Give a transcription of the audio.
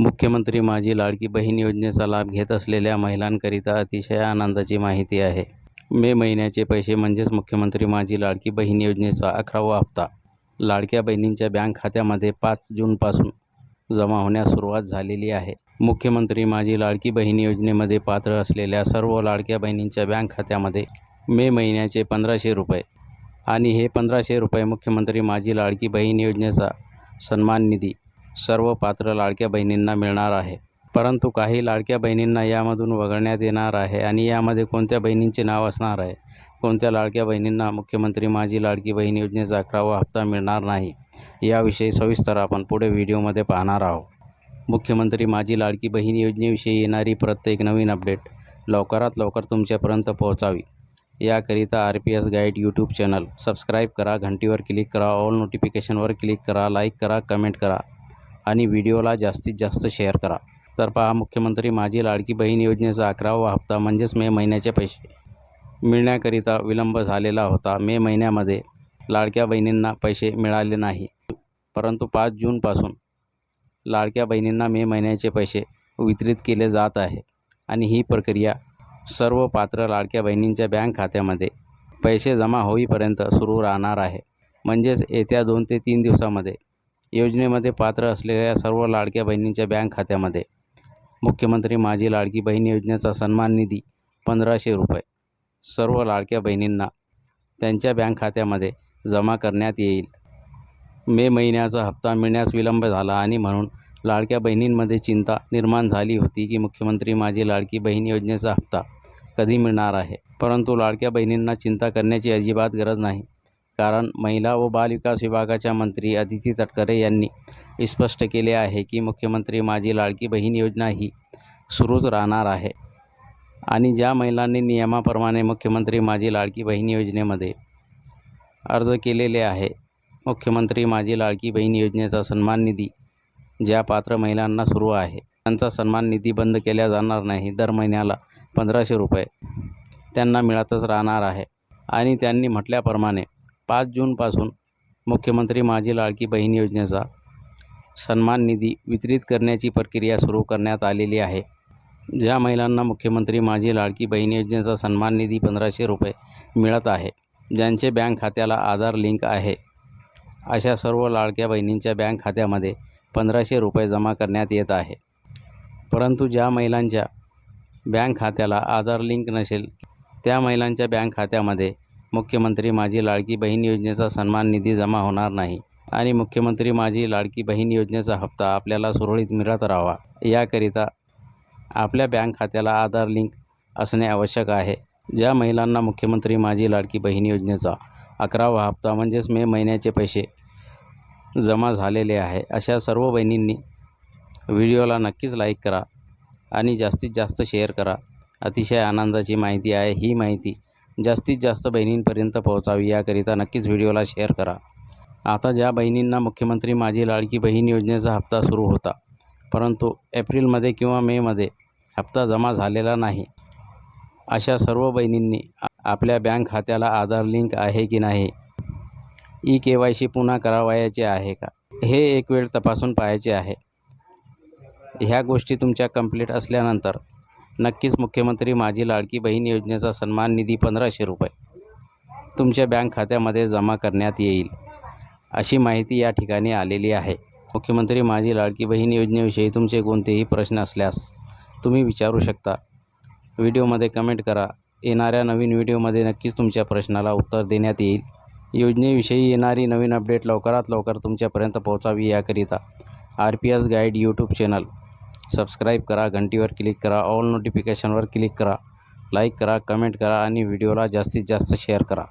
मुख्यमंत्री माझी लाडकी बहीण योजनेचा लाभ घेत असलेल्या महिलांकरिता अतिशय आनंदाची माहिती आहे. मे महिन्याचे पैसे म्हणजेच मुख्यमंत्री माझी लाडकी बहीण योजनेचा अकरावा हप्ता. लाडक्या बहिणींच्या बँक खात्यामध्ये पाच जूनपासून जमा होण्यास सुरुवात झालेली आहे. मुख्यमंत्री माझी लाडकी बहीण योजनेमध्ये पात्र असलेल्या सर्व लाडक्या बहिणींच्या बँक खात्यामध्ये मे महिन्याचे पंधराशे रुपये आणि हे पंधराशे रुपये मुख्यमंत्री माझी लाडकी बहीण योजनेचा सन्मान निधी सर्व पात्र लाडक्या बहिणींना मिळणार आहे. परंतु काही लाडक्या बहिणींना यामधून वगळण्यात येणार आहे आणि यामध्ये कोणत्या बहिणींचे नाव असणार आहे? कोणत्या लाडक्या बहिणींना मुख्यमंत्री माझी लाडकी बहीण योजनेचा अकरावा हप्ता मिळणार नाही? याविषयी सविस्तर आपण पुढे व्हिडिओमध्ये पाहणार आहोत. मुख्यमंत्री माझी लाडकी बहीण योजनेविषयी येणारी प्रत्येक नवीन अपडेट लवकरात लवकर तुमच्यापर्यंत पोहोचावी. याकरिता R P S guide YouTube channel subscribe करा घंटीवर क्लिक करा ऑल नोटिफिकेशनवर क्लिक करा लाईक करा कमेंट करा. आणि व्हिडिओला जास्तीत जास्त शेअर करा. तर पहा मुख्यमंत्री माझी लाडकी बहीण योजनेचा अकरावा हप्ता म्हणजेच मे महिन्याचे पैसे. मिळण्याकरिता विलंब झालेला होता. मे महिन्यामध्ये लाडक्या बहिणींना पैसे मिळाले नाही. परंतु पाच जूनपासून लाडक्या बहिणींना मे महिन्याचे पैसे वितरित केले जात आहे. आणि ही प्रक्रिया सर्व पात्र लाडक्या बहिणींच्या बँक खात्यामध्ये पैसे जमा होईपर्यंत सुरू राहणार आहे. म्हणजेच येत्या दोन ते तीन दिवसामध्ये योजनेमध्ये पात्र असलेल्या सर्व लाडक्या बहिणींच्या बँक खात्यामध्ये मुख्यमंत्री माझी लाडकी बहीण योजनेचा सन्मान निधी पंधराशे रुपये. सर्व लाडक्या बहिणींना त्यांच्या बँक खात्यामध्ये जमा करण्यात येईल. मे महिन्याचा हप्ता मिळण्यास विलंब झाला आणि म्हणून लाडक्या बहिणींमध्ये चिंता निर्माण झाली होती की मुख्यमंत्री माझी लाडकी बहीण योजनेचा हप्ता कधी मिळणार आहे? परंतु लाडक्या बहिणींना चिंता करण्याची अजिबात गरज नाही. कारण महिला व बालविकास विभागाच्या मंत्री अदिती तटकरे यांनी स्पष्ट केले आहे की मुख्यमंत्री माझी लाडकी बहीण योजना ही सुरूच राहणार आहे. आणि ज्या महिलांनी नियमाप्रमाणे मुख्यमंत्री माझी लाडकी बहीण योजनेमध्ये अर्ज केलेले आहे मुख्यमंत्री माझी लाडकी बहीण योजनेचा सन्मान निधी ज्या पात्र महिलांना सुरू आहे त्यांचा सन्मान निधी बंद केला जाणार नाही दर महिन्याला पंधराशे रुपये त्यांना मिळतच राहणार आहे. आणि त्यांनी म्हटल्याप्रमाणे पाच जूनपासून मुख्यमंत्री माझी लाडकी बहीण योजनेचा सन्मान निधी वितरित करण्याची प्रक्रिया सुरू करण्यात आलेली आहे. ज्या महिलांना मुख्यमंत्री माझी लाडकी बहीण योजनेचा सन्मान निधी पंधराशे रुपये मिळत आहे ज्यांचे बँक खात्याला आधार लिंक आहे अशा सर्व लाडक्या बहिणींच्या बँक खात्यामध्ये पंधराशे रुपये जमा करण्यात येत आहे. परंतु ज्या महिलांच्या बँक खात्याला आधार लिंक नसेल त्या महिलांच्या बँक खात्यामध्ये मुख्यमंत्री माझी लाडकी बहीण योजनेचा सन्मान निधी जमा होणार नाही आणि मुख्यमंत्री माझी लाडकी बहीण योजनेचा हप्ता आपल्याला सुरळीत मिळत राहावा. याकरिता आपल्या बँक खात्याला आधार लिंक असणे आवश्यक आहे. ज्या महिलांना मुख्यमंत्री माझी लाडकी बहीण योजनेचा अकरावा हप्ता म्हणजेच मे महिन्याचे पैसे जमा झालेले आहे अशा सर्व बहिणींनी व्हिडिओला नक्कीच लाईक करा आणि जास्तीत जास्त शेअर करा. अतिशय आनंदाची माहिती आहे. ही माहिती जास्तीत जास्त बहिणींपर्यंत पोहोचावी याकरिता नक्कीच व्हिडिओला शेअर करा. आता ज्या बहिणींना मुख्यमंत्री माझी लाडकी बहीण योजनेचा हप्ता सुरू होता परंतु एप्रिलमध्ये किंवा मेमध्ये हप्ता जमा झालेला नाही. अशा सर्व बहिणींनी आपल्या बँक खात्याला आधार लिंक आहे की नाही? ई के वाय सी पुन्हा करावायचे आहे का? हे एक वेळ तपासून पाहायचे आहे. ह्या गोष्टी तुमच्या कंप्लीट असल्यानंतर नक्कीच मुख्यमंत्री माझी लाडकी बहीण योजनेचा सन्मान निधी पंधराशे रुपये तुमच्या बँक खात्यामध्ये जमा करण्यात येईल अशी माहिती या ठिकाणी आलेली आहे. मुख्यमंत्री माझी लाडकी बहीण योजनेविषयी तुमचे कोणतेही प्रश्न असल्यास तुम्ही विचारू शकता. व्हिडिओमध्ये कमेंट करा. येणाऱ्या नवीन व्हिडिओमध्ये नक्कीच तुमच्या प्रश्नाला उत्तर देण्यात येईल. योजनेविषयी येणारी नवीन अपडेट लवकरात लवकर तुमच्यापर्यंत पोहोचावी याकरिता R P S guide YouTube channel subscribe करा घंटीवर क्लिक करा ऑल नोटिफिकेशनवर क्लिक करा लाईक करा कमेंट करा आणि व्हिडिओला जास्तीत जास्त शेअर करा.